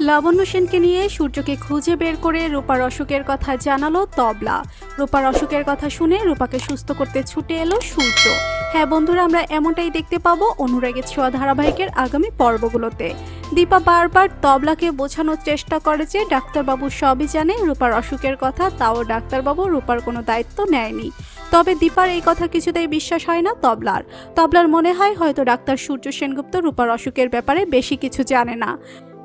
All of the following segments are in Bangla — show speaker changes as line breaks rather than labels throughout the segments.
লাবণ্য সেনকে নিয়ে সূর্যকে খুঁজে বের করে রূপার অসুখের কথা জানালো তবলা। রূপার অসুখের কথা শুনে রূপাকে সুস্থ করতে ছুটে এলো সূর্য। হ্যাঁ বন্ধুরা, আমরা এমনটাই দেখতে পাবো অনুরাগের ছোঁয়া ধারাবাহিকের আগামী পর্বগুলোতে। দীপা বারবার তবলাকে বোঝানোর চেষ্টা করে যে ডাক্তারবাবু সবই জানে রূপার অসুখের কথা, তাও ডাক্তারবাবু রূপার কোনো দায়িত্ব নেয়নি। তবে দীপার এই কথা কিছুতেই বিশ্বাস হয় না তবলার। তবলার মনে হয় হয়তো ডাক্তার সূর্য সেনগুপ্ত রূপার অসুখের ব্যাপারে বেশি কিছু জানে না।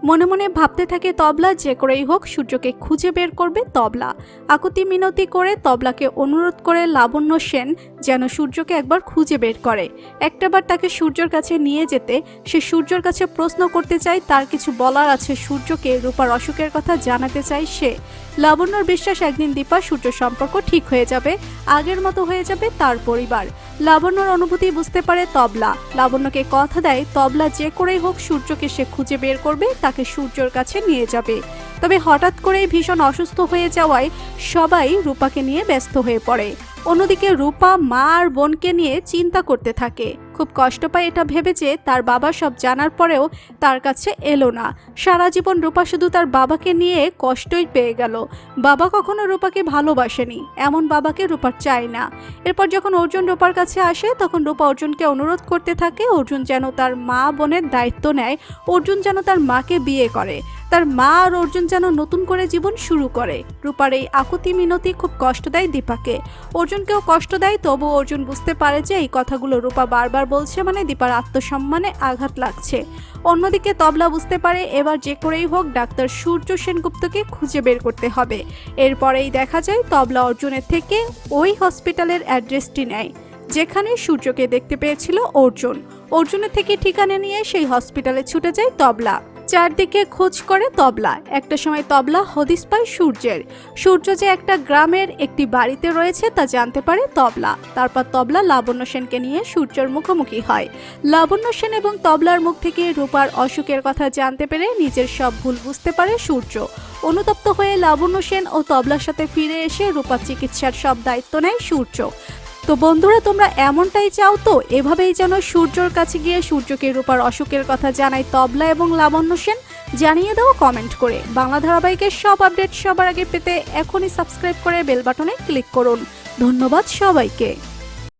মনে মনে ভাবতে থাকে তবলা, যে করেই হোক সূর্যকে খুঁজে বের করবে তবলা। আকুতি মিনতি করে তবলাকে অনুরোধ করে লাবণ্য সেন যেন সূর্যকে একবার খুঁজে বের করে। একটাবার তাকে সূর্যর কাছে নিয়ে যেতে, সে সূর্যর কাছে প্রশ্ন করতে চায়, তার কিছু বলার আছে। সূর্যকে রূপার অসুখের কথা জানাতে চায় সে। লাবণ্যর বিশ্বাস একদিন দীপা সূর্য সম্পর্ক ঠিক হয়ে যাবে, আগের মতো হয়ে যাবে তার পরিবার। লাবণ্যর অনুভূতি বুঝতে পারে তবলা। লাবণ্যকে কথা দেয়, তবলা যে করেই হোক সূর্যকে সে খুঁজে বের করবে, তাকে সূর্যর কাছে নিয়ে যাবে। তবে হঠাৎ করেই ভীষণ অসুস্থ হয়ে যাওয়ায় সবাই রূপাকে নিয়ে ব্যস্ত হয়ে পড়ে। অন্যদিকে রূপা মা আর বোনকে নিয়ে চিন্তা করতে থাকে। খুব কষ্ট পায় এটা ভেবে যে তার বাবা সব জানার পরেও তার কাছে এলো না। সারা জীবন রূপা শুধু তার বাবাকে নিয়ে কষ্টই পেয়ে গেল। বাবা কখনো রূপাকে ভালোবাসেনি, এমন বাবাকে রূপার চায় না। এরপর যখন অর্জুন রূপার কাছে আসে, তখন রূপা অর্জুনকে অনুরোধ করতে থাকে, অর্জুন যেন তার মা বোনের দায়িত্ব নেয়, অর্জুন যেন তার মাকে বিয়ে করে। তার মা আর অর্জুন যেন নতুন করে জীবন শুরু করে। রূপার এই আকুতি মিনতি খুব কষ্ট দেয় দীপাকে। অর্জুনকেও কষ্ট দেয়, তবু অর্জুন বুঝতে পারে যে এই কথাগুলো রূপা বারবার বলছে মানে দীপার আত্মসম্মানে আঘাত লাগছে। অন্যদিকে তবলা বুঝতে পারে এবার যে করেই হোক ডাক্তার সূর্য সেনগুপ্তকে খুঁজে বের করতে হবে। এরপরেই দেখা যায় তবলা অর্জুনের থেকে ওই হসপিটালের অ্যাড্রেসটি নেয়, যেখানে সূর্যকে দেখতে পেয়েছিল অর্জুন। অর্জুনের থেকে ঠিকানা নিয়ে সেই হসপিটালে ছুটে যায় তবলা। চারদিকে খোঁজ করে তবলা। একটা সময় তবলা হদিস পায় সূর্যের। সূর্য যে একটা গ্রামের একটি বাড়িতে রয়েছে তা জানতে পারে তবলা। তারপর তবলা লাবণ্য সেনকে নিয়ে সূর্যের মুখোমুখি হয়। লাবণ্য সেন এবং তবলার মুখ থেকে রূপার অসুখের কথা জানতে পেরে নিজের সব ভুল বুঝতে পারে সূর্য। অনুতপ্ত হয়ে লাবণ্য সেন ও তবলার সাথে ফিরে এসে রূপার চিকিৎসার সব দায়িত্ব নেয় সূর্য। তো বন্ধুরা, তোমরা এমনটাই চাও তো? এভাবেই যেন সূর্যর কাছে গিয়ে সূর্যকে রূপার অসুখের কথা জানাই তবলা এবং লাবণ্য সেন। জানিয়ে দাও কমেন্ট করে। বাংলা ধারাবাহিকের সব আপডেট সবার আগে পেতে এখনই সাবস্ক্রাইব করে বেল বাটনে ক্লিক করুন। ধন্যবাদ সবাইকে।